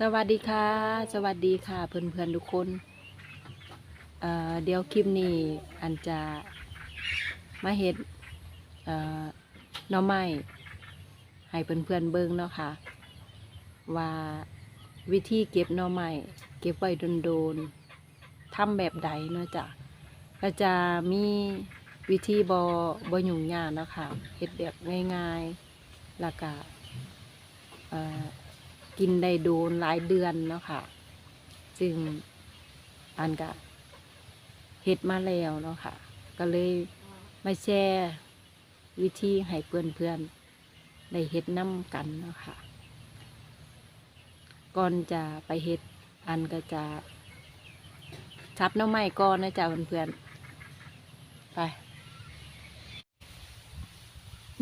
สวัสดีค่ะ สวัสดีค่ะ เพื่อนๆทุกคนเเดี๋ยวคลิปนี้อันจะมาเฮ็ดเอ่อหน่อไม้ให้เพื่อนๆเบิ่งเนาะค่ะ ว่าวิธีเก็บน่อไม้เก็บไว้โดนๆทำแบบใดเนาะจ้ะก็จะมีวิธีบอบยุ่งยากนะคะเฮ็ดแบบง่ายๆแล้วก็ กินได้โดนหลายเดือนเนาะค่ะ ซึ่งอันก็เฮ็ดมาแล้วเนาะค่ะ ก็เลยมาแชร์วิธีให้เพื่อนๆได้เฮ็ดน้ำกันเนาะค่ะ ก่อนจะไปเฮ็ดอันก็จะชับน้ำไม้ก่อนนะจ๊ะเพื่อนๆไป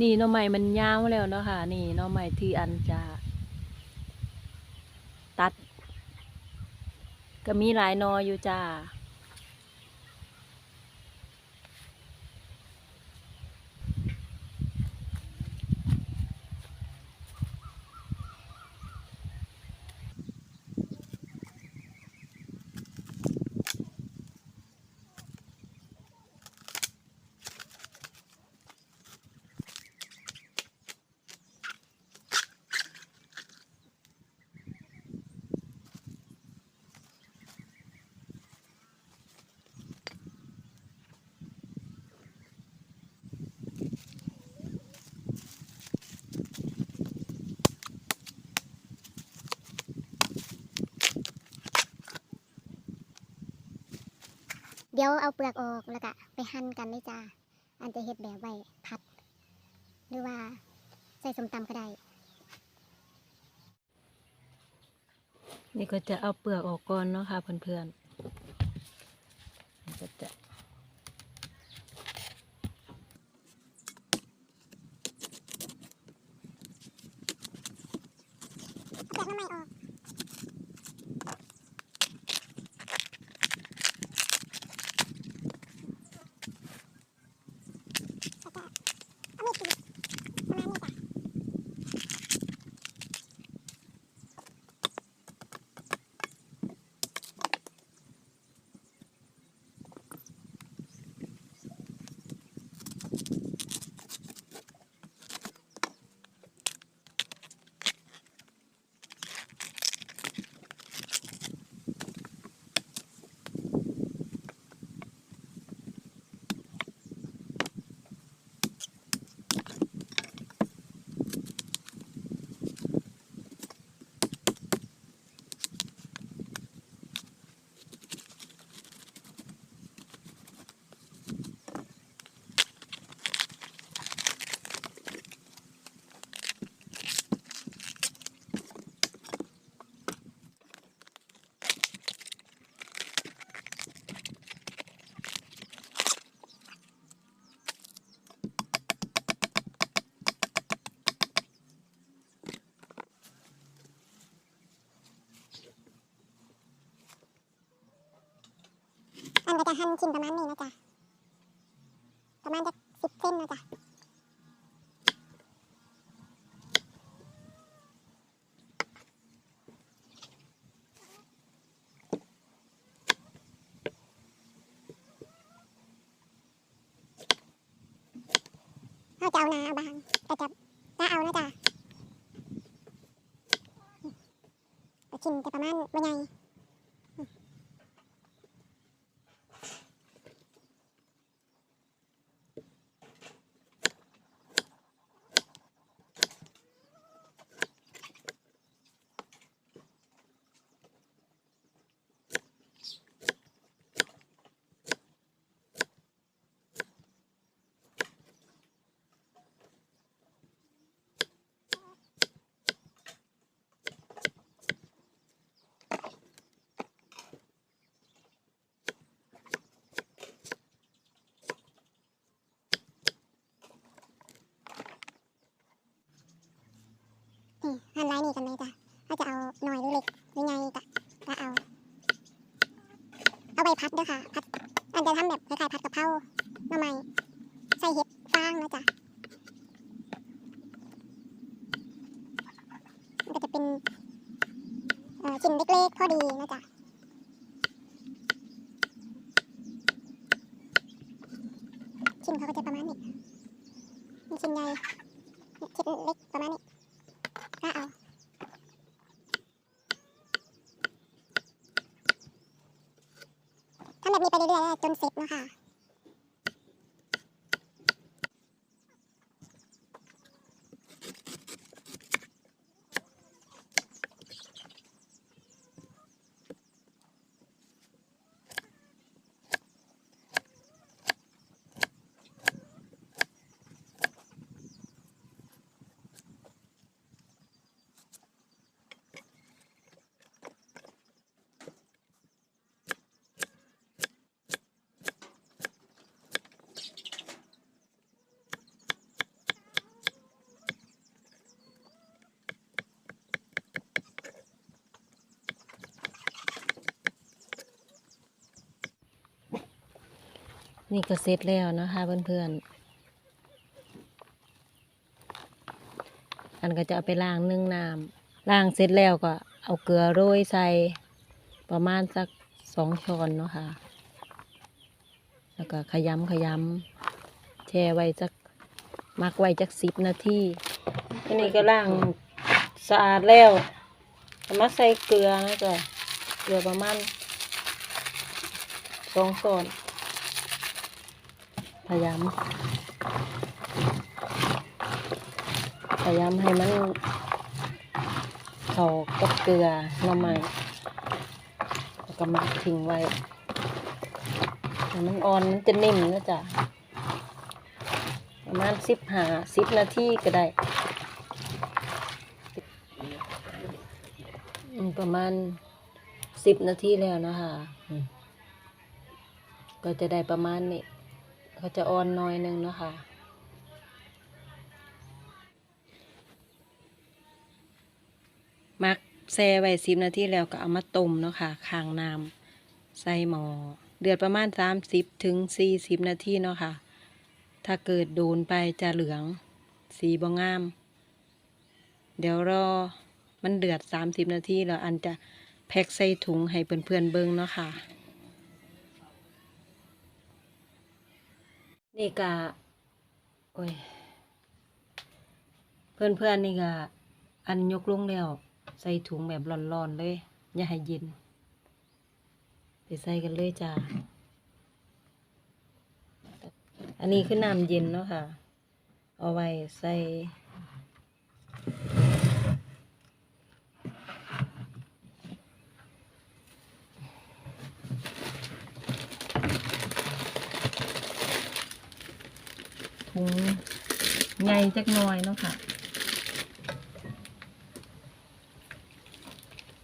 นี่น้ำไม้มันยาวแล้วเนาะค่ะ นี่น้ำไม้ที่อันจะัด ก็มีหลายนออยู่จ้า ดี๋ยวเอาเปลือกออกแล้วก็ไปหั่นกันเลยจ้าอันจะเฮ็ดแบบไว้ผัด หรือว่าใส่สมตำก็ได้ นี่ก็จะเอาเปลือกออกก่อนเนาะค่ะเพื่อนๆนี่ก็จะเปลือกน้ำไม่ออก แล้วก็เอามีดกรีดประมาณนี้จ้ะ อันก็ จะหั่นชิ้นประมาณนี้นะจ๊ะ ประมาณจะสิบเส้นนะจ๊ะเขาจะเอาหนาเอาบางแต่จะถ้าเอานะจ๊ะแต่ชิ้นจะประมาณว่าไง นี่หั่นลายนี่กันเลยจ้ะถ้าจะเอาหน่อยหรือเล็กหรือไงก็ก็เอา เอาใบพั ด้วยค่ะพัดอันจะทำแบบคล้ายๆพัดกะเพราหน่อไม้ใส่เห็ดฟางนะจ๊ะมันก็จะเป็นชิ้นเล็กๆพอดีนะจ๊ะชิ้นเขาก็จะประมาณนี้มีชิ้นใหญ่ชิ้นเล็กประมาณนี้ก็เอาทำ แบบนี้ไปเรื่อยๆจนเสร็จเนาะค่ะ นี่ก็เสร็จแล้วนะคะเพื่อนๆ อันก็จะเอาไปล้างนึ่งน้ำล้างเสร็จแล้วก็เอาเกลือโรยใส่ประมาณสักสองช้อนเนาะค่ะ แล้วก็ขยำขยำแช่ไว้จักมักไว้จักสิบนาทีทีนี้ก็ล้างสะอาดแล้วเอามาใส่เกลือนะจ๊ะเกลือประมาณสองช้อน ยายาม พยายามให้มันเขากับเกลือน่อไม้แล้วก็มักทิ้งไว้ให้มันอ่อนมันจะนิ่มนะจ๊ะประมาณสิบหาสิบนาทีก็ได้ ประมาณสิบนาทีแล้วนะคะ ก็จะได้ประมาณนี้ เขาจะอ่อนหน้อยหนึงเนาะคะมักแช่ไว้สิบนาทีแล้วก็เอามาต้มเนาะค่ะข้างน้ำใส่หมอเดือดประมาณสามสิบถึงสี่สิบนาทีเนาะค่ะ ถ้าเกิดโดนไปจะเหลือง สีบ่งาม เดี๋ยวรอมันเดือดสามสิบนาทีแล้วอันจะแพ็คใส่ถุงให้เพื่อนๆเบิ่งเนาะค่ะ นี่กะโอ้ย เพื่อนเพื่อนๆนี่กะอันยกลงแล้ว ใส่ถุงแบบร้อนๆเลย อย่าให้เย็น ไปใส่กันเลยจ้า อันนี้คือน้ำเย็นเนาะค่ะ เอาไว้ใส่ ถุงใหญ่ จักหน่อยเนาะค่ะ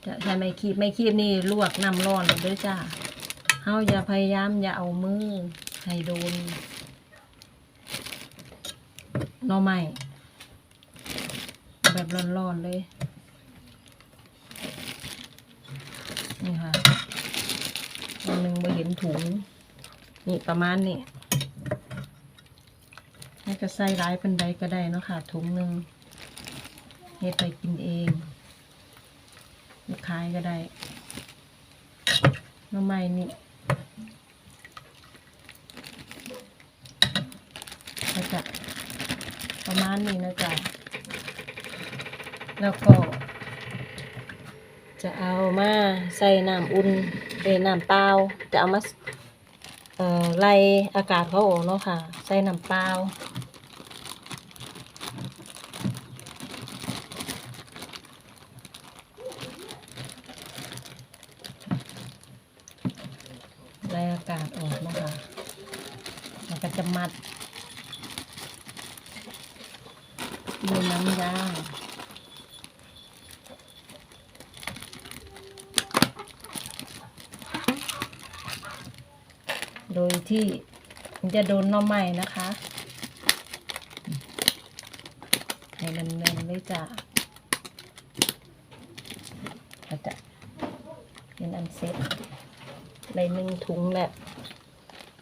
จะใช้ไม้คีบไม้คีบนี่ลวกน้ำร้อนเลยด้วยจ้าเฮาอย่าพยายามอย่าเอามือให้โดนน่อไม้แบบร้อนๆเลย นี่ค่ะอันหนึ่งไปเห็นถุง นี่ประมาณนี้ ให้ก็ใส่ร้ายเป็นใดก็ได้เนาะค่ะถุงหนึ่งเฮ็ดไปกินเองลูกค้ายก็ได้น้ำไม้นี่ก็จะประมาณนี้นะจ๊ะแล้วก็ จะเอามาใส่น้ำอุ่นเป็นน้ำเปล่าจะเอามาเอ่อไล่อากาศเขาออกเนาะค่ะ ใส่น้ำเปล่า ไล่อากาศออกนะคะแล้วก็จะมัดด้วยน้ำยาโดยที่มันจะโดนน้อใหม่นะคะให้แน่นๆเลยจ้ะก็จะเป็นอันเซ็ต ในหนึ่งถุงแหละ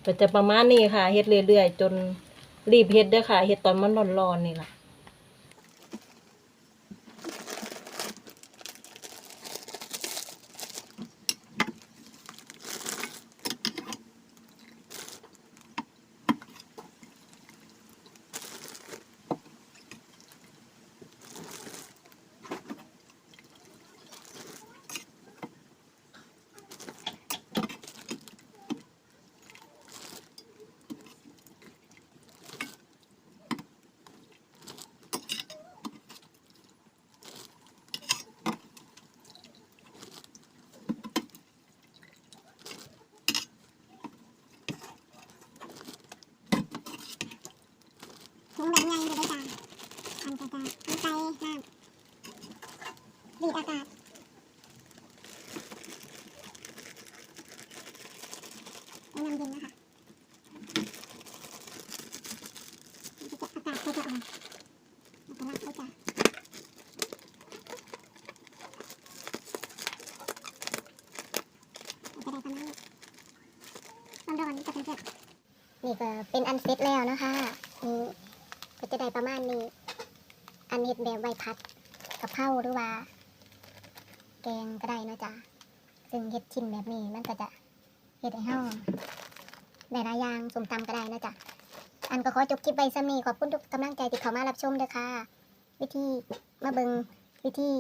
ก็จะประมาณนี้ค่ะเฮ็ดเรื่อยๆ จนรีบเฮ็ดเด้อค่ะเฮ็ดตอนมันร้อนๆนี่แหละ น อากาศน้ำเย็นนะคะอากาศก็จะอ่อนแล้วก็รักก็จะจะได้ประมาณนี้ร้อนๆจะเป็นแบบ นี่ก็เป็นอันเสร็จแล้วนะคะนี่ก็จะได้ประมาณนี้ อันเห็ดแบบใบพัดกับเผาหรือว่า แกงก็ได้นะจ๊ะซึ่งเห็ดชิ้นแบบนี้มันก็จะเห็ดให้เฮาได้หลายอย่างสมตำก็ได้นะจ๊ะอันก็ขอจบคลิปไว้ซ้ำนี้ขอบคุณทุกกำลังใจที่เข้ามารับชมเด้อค่ะ วิธีมาเบิงวิธี